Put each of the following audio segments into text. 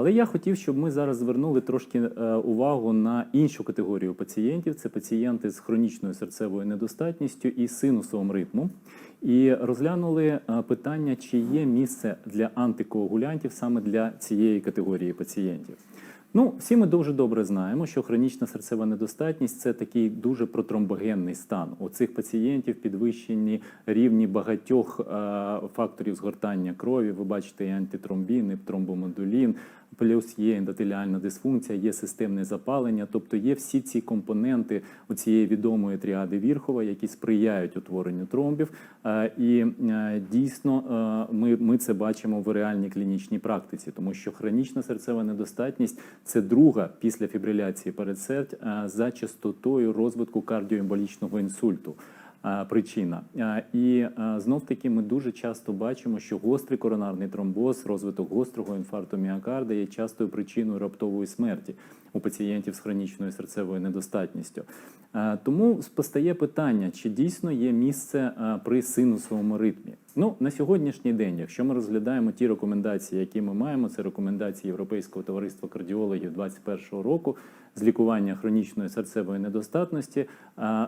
Але я хотів, щоб ми зараз звернули трошки е, увагу на іншу категорію пацієнтів. Це пацієнти з хронічною серцевою недостатністю і синусовим ритмом. І розглянули е, питання, чи є місце для антикоагулянтів саме для цієї категорії пацієнтів. Ну, всі ми дуже добре знаємо, що хронічна серцева недостатність це такий дуже протромбогенний стан. У цих пацієнтів підвищені рівні багатьох е, факторів згортання крові. Ви бачите і антитромбін, і тромбомодулін, плюс є ендотеліальна дисфункція, є системне запалення. Тобто є всі ці компоненти у цієї відомої тріади Вірхова, які сприяють утворенню тромбів. Е, І е, дійсно е, ми, ми це бачимо в реальній клінічній практиці, тому що хронічна серцева недостатність це друга після фібриляції передсердь за частотою розвитку кардіоемболічного інсульту. Е, Причина Е, і знов таки ми дуже часто бачимо, що гострий коронарний тромбоз, розвиток гострого інфаркту міокарда є частою причиною раптової смерті у пацієнтів з хронічною серцевою недостатністю. Е, Тому постає питання, чи дійсно є місце е, при синусовому ритмі. Ну на сьогоднішній день, якщо ми розглядаємо ті рекомендації, які ми маємо, це рекомендації Європейського товариства кардіологів 2021 року з лікування хронічної серцевої недостатності.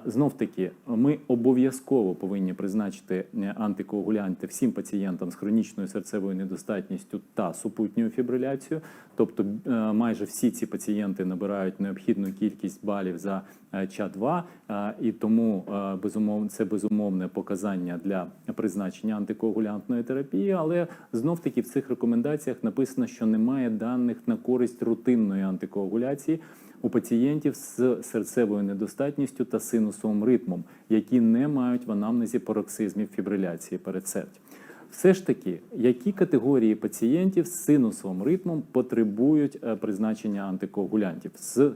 Знов таки, ми обов'язково повинні призначити е, антикоагулянти всім пацієнтам з хронічною серцевою недостатністю та супутньою фібриляцією. Тобто, е, майже всі ці пацієнти набирають необхідну кількість балів за е, ЧА-2, е, і тому безумовно це безумовне показання для призначення антикоагулянтної терапії. Але знов таки в цих рекомендаціях написано, що немає даних на користь рутинної антикоагуляції у пацієнтів з серцевою недостатністю та синусовим ритмом, які не мають в анамнезі пароксизмів фібриляції перед передсердь. Все ж таки, які категорії пацієнтів з синусовим ритмом потребують е, призначення антикоагулянтів з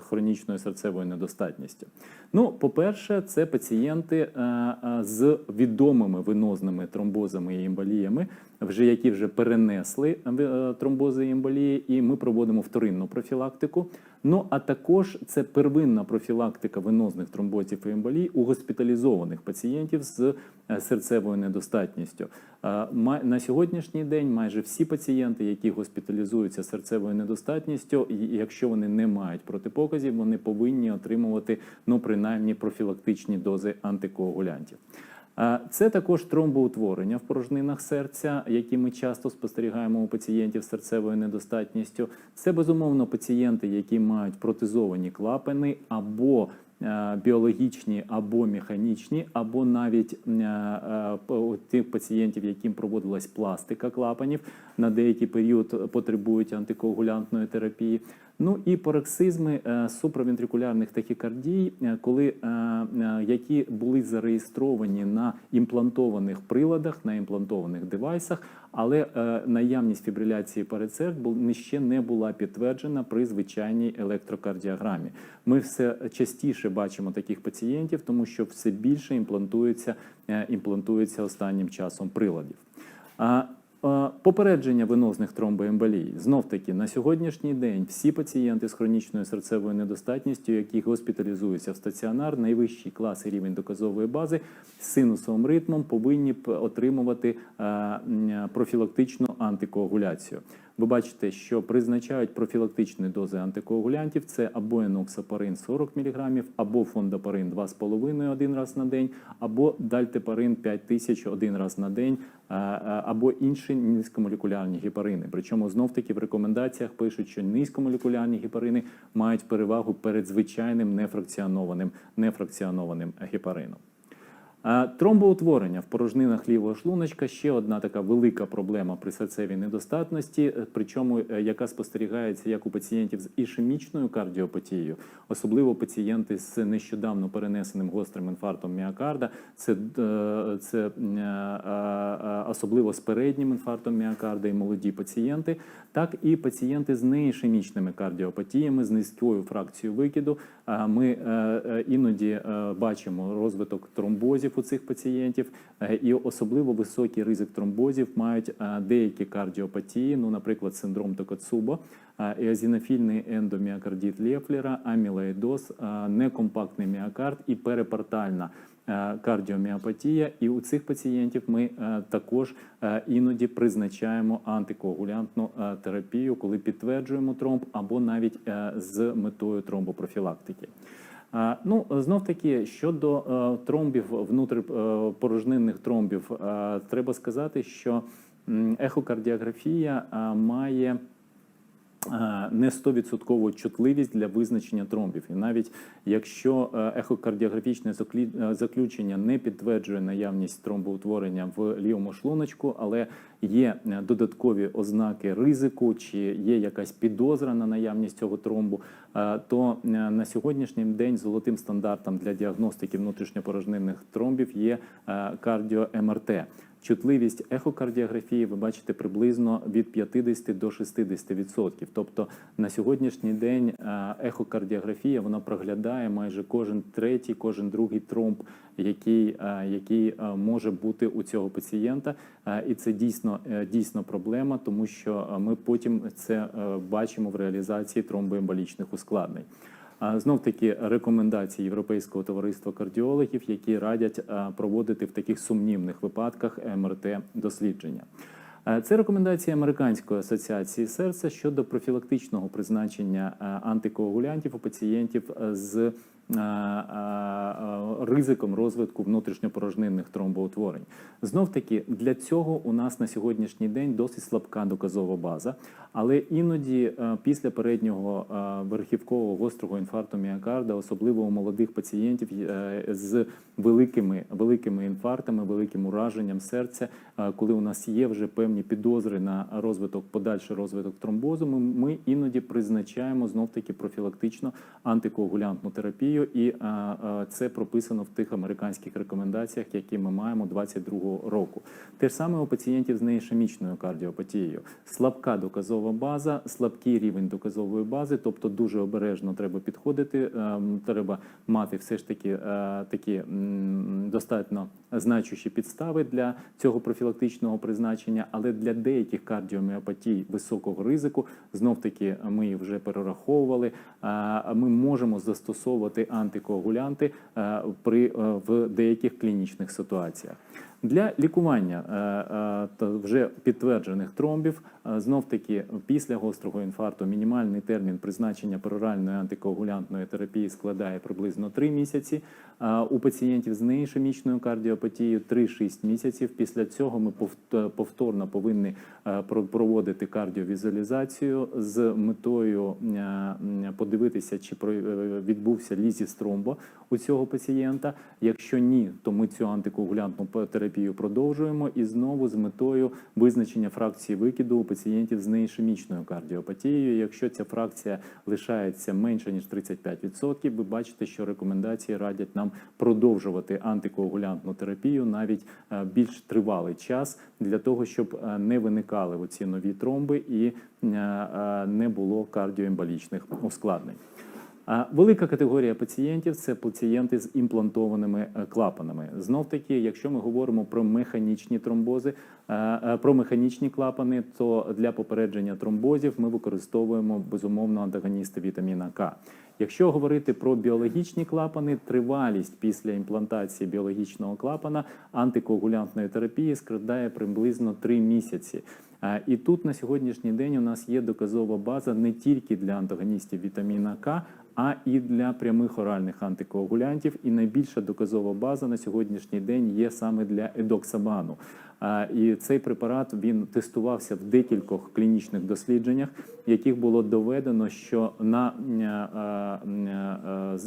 хронічною серцевою недостатністю? Ну, по-перше, це пацієнти е, е, з відомими венозними тромбозами і емболіями, вже які вже перенесли е, тромбози і емболії, і ми проводимо вторинну профілактику. Ну а також це первинна профілактика венозних тромбозів і емболій у госпіталізованих пацієнтів з е, серцевою недостатністю. Е, На сьогоднішній день майже всі пацієнти, які госпіталізуються серцевою недостатністю, якщо вони не мають протипоказів, вони повинні отримувати ну принаймні профілактичні дози антикоагулянтів. Це також тромбоутворення в порожнинах серця, які ми часто спостерігаємо у пацієнтів з серцевою недостатністю. Це безумовно пацієнти, які мають протезовані клапани або е, біологічні, або механічні, або навіть е, е, тих пацієнтів, яким проводилась пластика клапанів, на деякий період потребують антикоагулянтної терапії. Ну і пароксизми е, суправентрикулярних тахікардій, е, коли е, які були зареєстровані на імплантованих приладах, на імплантованих девайсах, але наявність фібриляції передсердь бу- ще не була підтверджена при звичайній електрокардіограмі. Ми все частіше бачимо таких пацієнтів, тому що все більше імплантується, імплантується останнім часом приладів. Попередження венозних тромбоемболій. Знов таки на сьогоднішній день всі пацієнти з хронічною серцевою недостатністю, які госпіталізуються в стаціонар, найвищий клас і рівень доказової бази з синусовим ритмом повинні отримувати е, профілактичну антикоагуляцію. Ви бачите, що призначають профілактичні дози антикоагулянтів. Це або еноксапарин 40 мг, або фондапарин 2,5 один раз на день, або дальтепарин 5000 один раз на день, а, а, або інші низькомолекулярні гепарини. Причому знов таки в рекомендаціях пишуть, що низькомолекулярні гепарини мають перевагу перед звичайним нефракціонованим нефракціонованим гепарином. Тромбоутворення в порожнинах лівого шлуночка ще одна така велика проблема при серцевій недостатності, е, причому е, яка спостерігається як у пацієнтів з ішемічною кардіопатією, особливо пацієнти з нещодавно перенесеним гострим інфарктом міокарда, це, е, це особливо з переднім інфарктом міокарда і молоді пацієнти, так і пацієнти з неішемічними кардіопатіями, з низькою фракцією викиду. Ми іноді бачимо розвиток тромбозів у цих пацієнтів, е, і особливо високий ризик тромбозів мають е, деякі кардіопатії, ну, наприклад, синдром Токоцубо, е, еозінофільний ендоміокардит Лефлера, амілоїдоз, е, некомпактний міокард і перепортальна кардіоміопатія, і у цих пацієнтів ми також іноді призначаємо антикоагулянтну терапію, коли підтверджуємо тромб або навіть з метою тромбопрофілактики. Ну, знов таки щодо е, тромбів внутріпорожнинних тромбів, е, треба сказати, що ехокардіографія е, має е, не 100% чутливість для визначення тромбів. І навіть якщо е, ехокардіографічне е, заключення не підтверджує наявність тромбоутворення в лівому шлуночку, але є е, додаткові ознаки ризику, чи є якась підозра на наявність цього тромбу, е, то е, на сьогоднішній день золотим стандартом для діагностики внутрішньопорожнинних тромбів є е, кардіо-МРТ. Чутливість ехокардіографії ви бачите приблизно від 50 до 60%. Тобто на сьогоднішній день е, ехокардіографія вона проглядає майже кожен третій, кожен другий тромб, який, е, який е, може бути у цього пацієнта. І це дійсно дійсно проблема, тому що ми потім це бачимо в реалізації тромбоемболічних ускладнень. Знов таки рекомендації Європейського товариства кардіологів, які радять проводити в таких сумнівних випадках МРТ дослідження. Це рекомендації Американської асоціації серця щодо профілактичного призначення антикоагулянтів у пацієнтів з ризиком розвитку внутрішньопорожнинних тромбоутворень. Знов таки для цього у нас на сьогоднішній день досить слабка доказова база, але іноді е, після переднього е, верхівкового гострого інфаркту міокарда, особливо у молодих пацієнтів е, з великими великими інфарктами, великим ураженням серця, е, коли у нас є вже певні підозри на розвиток, подальший розвиток тромбозу, ми іноді призначаємо знов таки профілактично антикоагулянтну терапію, і е, е, це прописано в тих американських рекомендаціях, які ми маємо 22-го року. Те ж саме у пацієнтів з неішемічною кардіопатією. Слабка доказова база, слабкий рівень доказової бази, тобто дуже обережно треба підходити. ем, Треба мати все ж таки е, такі достатньо значущі підстави для цього профілактичного призначення, але для деяких кардіоміопатій високого ризику знов таки ми вже перераховували. Ми можемо застосовувати антикоагулянти е, при е, в деяких клінічних ситуаціях. Для лікування е, е, вже підтверджених тромбів знов таки після гострого інфаркту мінімальний термін призначення пероральної антикоагулянтної терапії складає приблизно 3 місяці. У пацієнтів з неішемічною кардіопатією 3-6 місяців. Після цього ми повторно повинні е, проводити кардіовізуалізацію з метою е, подивитися, чи е, відбувся лізіс тромбо у цього пацієнта. Якщо ні, то ми цю антикоагулянтну п- терапію продовжуємо і знову з метою визначення фракції викиду у пацієнтів з неішемічною кардіопатією. Якщо ця фракція лишається менше ніж 35%, ви бачите, що рекомендації радять нам продовжувати антикоагулянтну терапію навіть е, більш тривалий час для того, щоб е, не виникали оці нові тромби і е, не було кардіоемболічних ускладнень. Велика категорія пацієнтів це пацієнти з імплантованими е, клапанами. Знов таки, якщо ми говоримо про механічні тромбози, е, е, про механічні клапани, то для попередження тромбозів ми використовуємо безумовно антагоністи вітаміна К. Якщо говорити про біологічні клапани, тривалість після імплантації біологічного клапана антикоагулянтної терапії складає приблизно 3 місяці. Е, І тут на сьогоднішній день у нас є доказова база не тільки для антагоністів вітаміна К, а і для прямих оральних антикоагулянтів. І найбільша доказова база на сьогоднішній день є саме для едоксабану. І цей препарат він тестувався в декількох клінічних дослідженнях, в яких було доведено, що на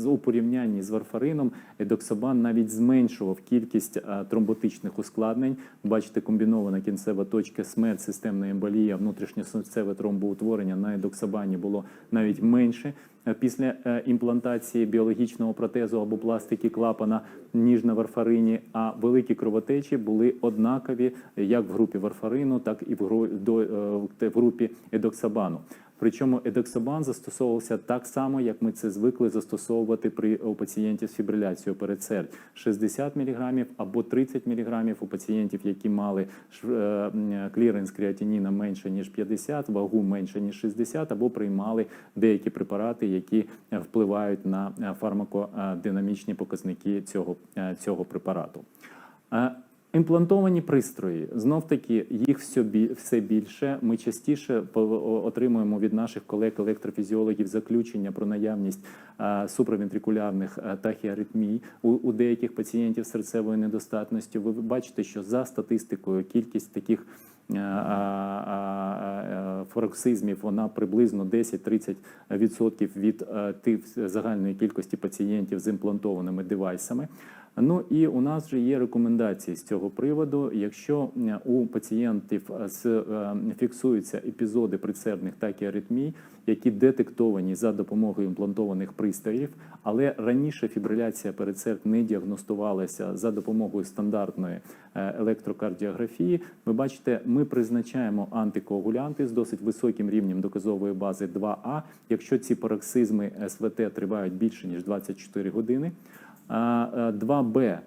у порівнянні з варфарином едоксабан навіть зменшував кількість тромботичних ускладнень. Бачите, комбінована кінцева точка смерть, системна емболія, внутрішньосерцеве тромбоутворення на едоксабані було навіть менше після е, імплантації біологічного протезу або пластики клапана, ніж на варфарині. А великі кровотечі були однакові як в групі варфарину, так і в е, групі едоксабану. Причому едексобан застосовувався так само, як ми це звикли застосовувати при у пацієнтів з фібриляцією передсердь. 60 мг або 30 мг у пацієнтів, які мали е, кліренс креатиніна менше ніж 50, вагу менше ніж 60, або приймали деякі препарати, які впливають на е, фармакодинамічні показники цього, е, цього препарату. Імплантовані пристрої знов таки їх все бі- все більше. Ми частіше отримуємо від наших колег-електрофізіологів заключення про наявність суправентрикулярних тахіаритмій у деяких пацієнтів серцевої недостатності. Ви бачите, що за статистикою кількість таких е, е, фароксизмів вона приблизно 10-30% від е, тих загальної кількості пацієнтів з імплантованими девайсами. Ну і у нас вже є рекомендації з цього приводу. Якщо у пацієнтів з фіксуються епізоди прицерних такіаритмій, які детектовані за допомогою імплантованих пристроїв, але раніше фібриляція передсерд не діагностувалася за допомогою стандартної е, електрокардіографії. Ви бачите, ми призначаємо антикоагулянти з досить високим рівнем доказової бази 2А, якщо ці пароксизми СВТ тривають більше ніж 24 години. А, е, 2Б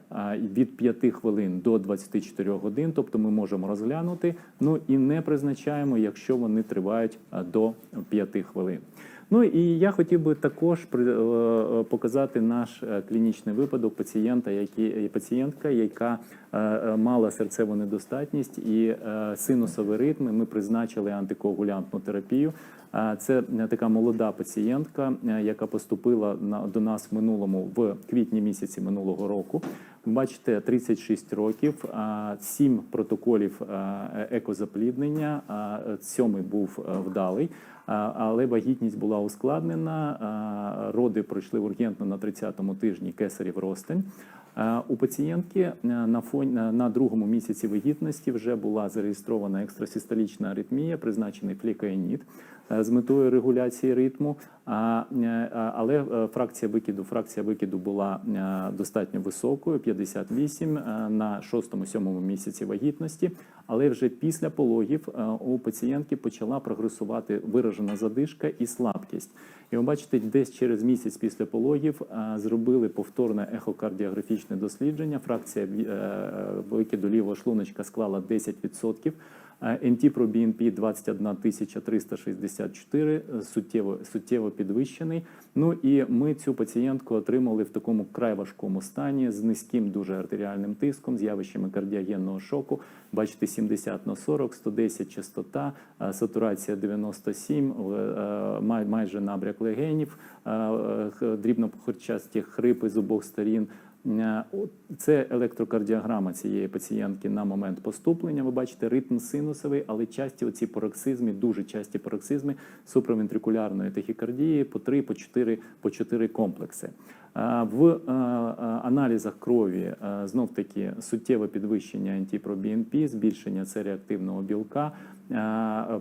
від 5 хвилин до 24 годин, тобто ми можемо розглянути, ну і не призначаємо, якщо вони тривають до 5 хвилин. Ну і я хотів би також е, е, показати наш е, клінічний випадок пацієнта, який, пацієнтка, яка е, е, мала серцеву недостатність і е, синусові ритми. Ми призначили антикоагулянтну терапію. Це е, така молода пацієнтка, е, яка поступила до нас в минулому в квітні місяці минулого року. Бачите, 36 років, а, 7 протоколів е, екозапліднення. Сьомий був вдалий, але вагітність була ускладнена. Роди пройшли ургентно на 30-му тижні кесарів ростень. У пацієнтки на фоні на- другому місяці вагітності вже була зареєстрована екстрасистолічна аритмія, призначений флікаїнід е, з метою регуляції ритму. Е, але е, фракція викиду, фракція викиду була е, достатньо високою 58 е, на 6-7 місяці вагітності. Але вже після пологів е, у пацієнтки почала прогресувати виражена задишка і слабкість. І ви бачите, десь через місяць після пологів е, зробили повторне ехокардіографічне дослідження. Фракція е, викиду лівого шлуночка склала 10%. НТ-ПроБНП 21 364, е, суттєво, суттєво підвищений. Ну і ми цю пацієнтку отримали в такому край важкому стані з низьким дуже артеріальним тиском, з явищами кардіогенного шоку. Бачите, 70 на 40, 110 частота, е, сатурація 97, е, май- майже набряк легенів, е, е, дрібнопохорчасті хрипи з обох сторін. Е, Це електрокардіограма цієї пацієнтки на момент поступлення. Ви бачите ритм синусовий, але часті оці пароксизми, дуже часті пароксизми суправентрикулярної тахікардії по 3, по 4, по 4 комплекси. В аналізах крові знов таки суттєве підвищення антипробінпі, збільшення С-реактивного білка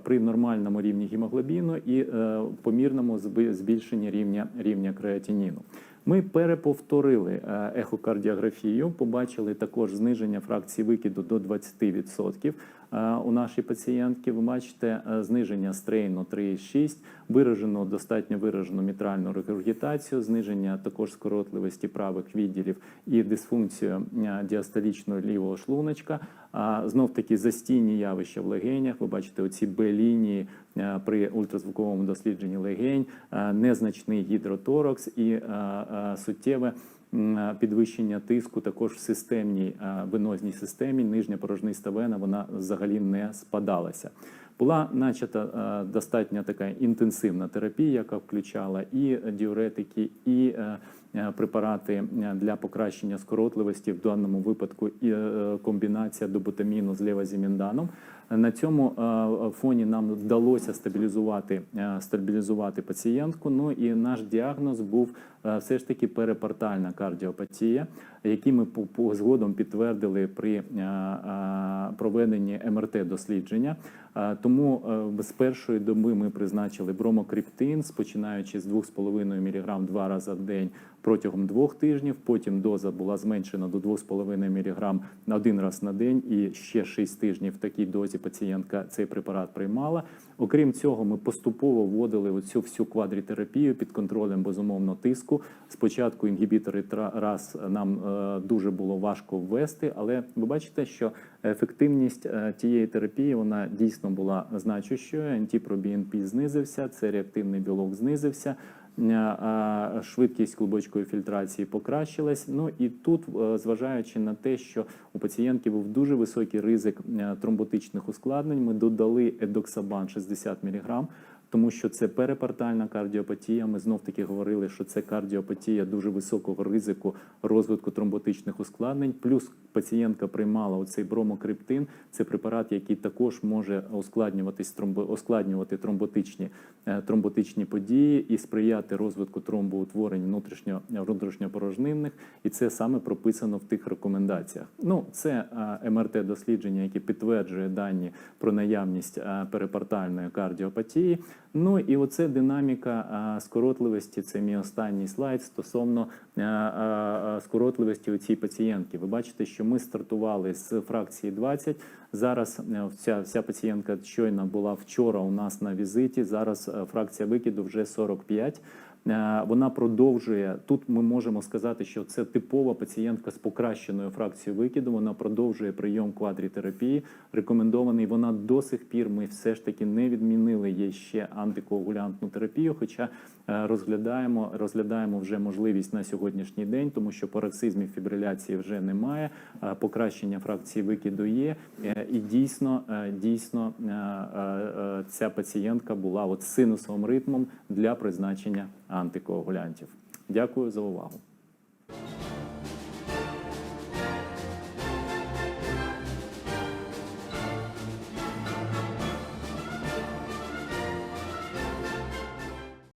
при нормальному рівні гемоглобіну і е, помірному збільшенні рівня, рівня креатиніну. Ми переповторили е, ехокардіографію, побачили також зниження фракції викиду до 20% е, у нашій пацієнтки. Ви бачите е, зниження стрейну 3,6, виражену, достатньо виражену мітральну регургітацію, зниження також скоротливості правих відділів і дисфункцію е, діастолічного лівого шлуночка. Знов таки застійні явища в легенях. Ви бачите оці Б-лінії е, при ультразвуковому дослідженні легень, е, незначний гідроторакс і е, е, суттєве е, підвищення тиску також в системній е, венозній системі. Нижня порожниста вена вона взагалі не спадалася. Була начата е, достатньо така інтенсивна терапія, яка включала і діуретики, і е, е, препарати е, для покращення скоротливості, в даному випадку і е, комбінація доботаміну з левозімінданом. На цьому е, фоні нам вдалося стабілізувати, е, стабілізувати пацієнтку. Ну і наш діагноз був е, все ж таки перепортальна кардіопатія, який ми згодом підтвердили при проведенні МРТ-дослідження. Е, Тому з першої доби ми призначили бромокриптин, починаючи з 2,5 мг два рази в день протягом двох тижнів. Потім доза була зменшена до 2,5 мг один раз на день, і ще 6 тижнів в такій дозі пацієнтка цей препарат приймала. Окрім цього, ми поступово вводили оцю всю квадрітерапію під контролем безумовно тиску. Спочатку інгібітори раз нам е, дуже було важко ввести, але ви бачите, що ефективність е, тієї терапії вона дійсно була значущою. АнтипробіНП знизився, це реактивний білок знизився. Е, а Швидкість клубочкової фільтрації покращилась. Ну і тут, е, зважаючи на те, що у пацієнтки був дуже високий ризик е, тромботичних ускладнень, ми додали едоксабан 60 мг, тому що це перепортальна кардіопатія. Ми знов таки говорили, що це кардіопатія дуже високого ризику розвитку тромботичних ускладнень. Плюс пацієнтка приймала оцей бромокриптин. Це препарат, який також може ускладнюватись тромбо, ускладнювати тромботичні, е, тромботичні події і сприяти розвитку тромбоутворень внутрішньо внутрішньопорожнинних. І це саме прописано в тих рекомендаціях. Ну, це МРТ дослідження, яке підтверджує дані про наявність е, перепортальної кардіопатії. Ну і оце динаміка а, скоротливості. Це мій останній слайд стосовно а, а, скоротливості у цій пацієнтки. Ви бачите, що ми стартували з фракції 20. Зараз вся ця вся пацієнтка щойно була вчора у нас на візиті. Зараз е, фракція викиду вже 45. Е, Вона продовжує тут. Ми можемо сказати, що це типова пацієнтка з покращеною фракцією викиду. Вона продовжує прийом квадрітерапії. Рекомендований. Вона до сих пір. Ми все ж таки не відмінили їй ще антикоагулянтну терапію. Хоча е, розглядаємо, розглядаємо вже можливість на сьогоднішній день, тому що пароксизмів фібриляції вже немає. е, Покращення фракції викиду є. І дійсно, дійсно ця пацієнтка була от синусовим ритмом для призначення антикоагулянтів. Дякую за увагу.